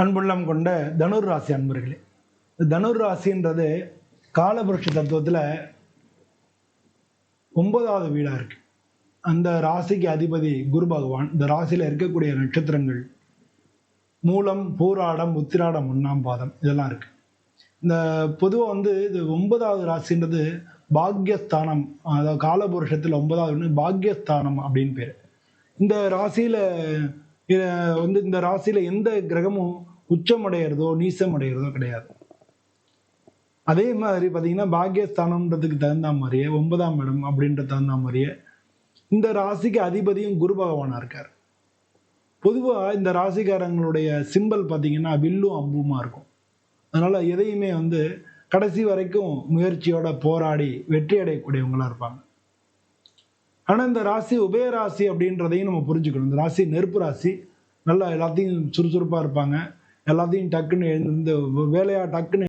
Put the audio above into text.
அன்புள்ளம் கொண்ட தனுர் ராசி அன்பர்களே தனுர் ராசின்றது காலபுருஷ தத்துவத்தில் ஒன்பதாவது வீடாக இருக்கு. அந்த ராசிக்கு அதிபதி குரு பகவான் இந்த ராசியில் இருக்கக்கூடிய நட்சத்திரங்கள் மூலம் பூராடம் உத்திராடம் ஒன்றாம் பாதம் இதெல்லாம் இருக்கு. இந்த பொதுவாக வந்து இது ஒன்பதாவது ராசின்றது பாக்யஸ்தானம் அதாவது காலபுருஷத்தில் ஒன்பதாவது பாக்யஸ்தானம் அப்படின்னு பேர். இந்த ராசியில் வந்து இந்த ராசியில் எந்த கிரகமும் உச்சமடைகிறதோ நீசம் அடையிறதோ கிடையாது. அதே மாதிரி பார்த்தீங்கன்னா பாக்யஸ்தானம்ன்றதுக்கு தகுந்த மாதிரியே ஒன்பதாம் இடம் அப்படின்ற தகுந்த மாதிரியே இந்த ராசிக்கு அதிபதியும் குரு பகவானாக இருக்கார். பொதுவாக இந்த ராசிக்காரங்களுடைய சிம்பல் பார்த்தீங்கன்னா வில்லும் அம்புமா இருக்கும். அதனால் எதையுமே வந்து கடைசி வரைக்கும் முயற்சியோட போராடி வெற்றி அடையக்கூடியவங்களா இருப்பாங்க. ஆனால் இந்த ராசி உபயராசி அப்படின்றதையும் நம்ம புரிஞ்சுக்கணும். இந்த ராசி நெருப்பு ராசி. நல்லா எல்லாத்தையும் சுறுசுறுப்பாக இருப்பாங்க. எல்லாத்தையும் டக்குன்னு எழுந்து வேலையாக டக்குன்னு